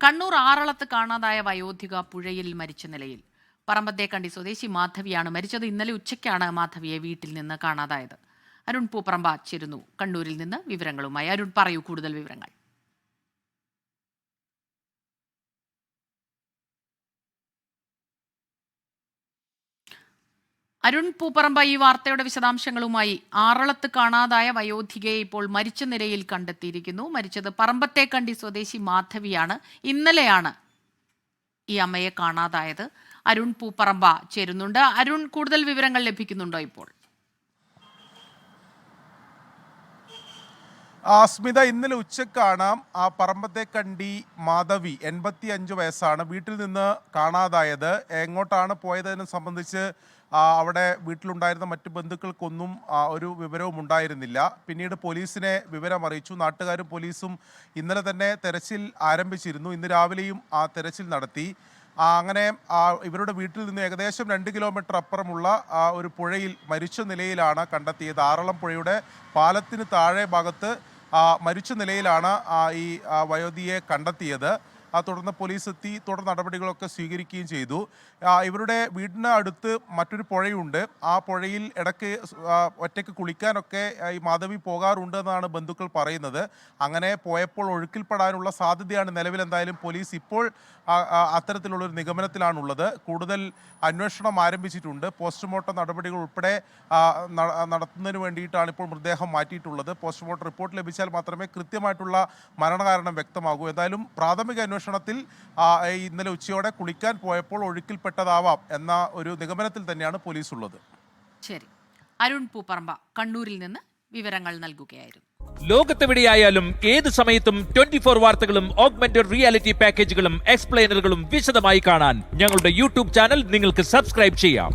കണ്ണൂർ ആറളത്ത് കാണാതായ വയോധിക പുഴയിൽ മരിച്ച നിലയിൽ. പറമ്പത്തേക്കണ്ടി സ്വദേശി മാധവിയാണ് മരിച്ചത്. ഇന്നലെ ഉച്ചയ്ക്കാണ് മാധവിയെ വീട്ടിൽ നിന്ന് കാണാതായത്. അരുൺ പൂപ്പറമ്പ ചേരുന്നു. കണ്ണൂരിൽ നിന്ന് വിവരങ്ങളുമായി. അരുൺ പറയൂ കൂടുതൽ വിവരങ്ങൾ. അരുൺ പൂപ്പറമ്പ ഈ വാർത്തയുടെ വിശദാംശങ്ങളുമായി ആറളത്ത് കാണാതായ വയോധികയെ ഇപ്പോൾ മരിച്ച നിലയിൽ കണ്ടെത്തിയിരിക്കുന്നു. മരിച്ചത് പറമ്പത്തെ കണ്ടി സ്വദേശി മാധവിയാണ്. ഇന്നലെയാണ് ഈ അമ്മയെ കാണാതായത്. അരുൺ പൂപ്പറമ്പ ചേരുന്നുണ്ട്. അരുൺ കൂടുതൽ വിവരങ്ങൾ ലഭിക്കുന്നുണ്ടോ ഇപ്പോൾ? സ്മിത ഇന്നലെ ഉച്ചക്കാണ് ആ പറമ്പത്തെ കണ്ടി മാധവി എൺപത്തി അഞ്ച് വയസ്സാണ് വീട്ടിൽ നിന്ന് കാണാതായത്. എങ്ങോട്ടാണ് പോയതിനെ സംബന്ധിച്ച് അവിടെ വീട്ടിലുണ്ടായിരുന്ന മറ്റു ബന്ധുക്കൾക്കൊന്നും ഒരു വിവരവും ഉണ്ടായിരുന്നില്ല. പിന്നീട് പോലീസിനെ വിവരം അറിയിച്ചു. നാട്ടുകാരും പോലീസും ഇന്നലെ തന്നെ തെരച്ചിൽ ആരംഭിച്ചിരുന്നു. ഇന്ന് രാവിലെയും ആ തെരച്ചിൽ നടത്തി. അങ്ങനെ ഇവരുടെ വീട്ടിൽ നിന്ന് ഏകദേശം രണ്ട് കിലോമീറ്റർ അപ്പുറമുള്ള ആ, ഒരു പുഴയിൽ മരിച്ച നിലയിലാണ് കണ്ടെത്തിയത്. ആറളം പുഴയുടെ പാലത്തിന് താഴെ ഭാഗത്ത് മരിച്ച നിലയിലാണ് ഈ വയോധിയെ കണ്ടെത്തിയത്. തുടർന്ന് പോലീസ് എത്തി തുടർ നടപടികളൊക്കെ സ്വീകരിക്കുകയും ചെയ്തു. ഇവരുടെ വീടിന് അടുത്ത് മറ്റൊരു പുഴയുണ്ട്. ആ പുഴയിൽ ഇടയ്ക്ക് ഒറ്റയ്ക്ക് കുളിക്കാനൊക്കെ ഈ മാധവി പോകാറുണ്ട് എന്നാണ് ബന്ധുക്കൾ പറയുന്നത്. അങ്ങനെ പോയപ്പോൾ ഒഴുക്കിൽപ്പെടാനുള്ള സാധ്യതയാണ് നിലവിൽ. എന്തായാലും പോലീസ് ഇപ്പോൾ അത്തരത്തിലുള്ളൊരു നിഗമനത്തിലാണുള്ളത്. കൂടുതൽ അന്വേഷണം ആരംഭിച്ചിട്ടുണ്ട്. പോസ്റ്റ്മോർട്ടം നടപടികൾ ഉൾപ്പെടെ നടത്തുന്നതിന് വേണ്ടിയിട്ടാണ് ഇപ്പോൾ മൃതദേഹം മാറ്റിയിട്ടുള്ളത്. പോസ്റ്റ്മോർട്ടം റിപ്പോർട്ട് ലഭിച്ചാൽ മാത്രമേ കൃത്യമായിട്ടുള്ള മരണകാരണം വ്യക്തമാകൂ. എന്തായാലും പ്രാഥമിക അന്വേഷണത്തിൽ ഇന്നലെ ഉച്ചയോടെ കുളിക്കാൻ പോയപ്പോൾ ഒഴുക്കിൽപ്പെട്ടതാവാം എന്ന ഒരു നിഗമനത്തിൽ തന്നെയാണ് പോലീസ് ഉള്ളത് ശരി. അരുൺ പൂപ്പറമ്പ കണ്ണൂരിൽ നിന്ന് വിവരങ്ങൾ നൽകുകയായിരുന്നു. ലോകത്തെവിടെയായാലും ഏത് സമയത്തും ട്വന്റി ഫോർ വാർത്തകളും ഓഗ്മെന്റഡ് റിയാലിറ്റി പാക്കേജുകളും എക്സ്പ്ലെയിനറുകളും വിശദമായി കാണാൻ ഞങ്ങളുടെ യൂട്യൂബ് ചാനൽ നിങ്ങൾക്ക് സബ്സ്ക്രൈബ് ചെയ്യാം.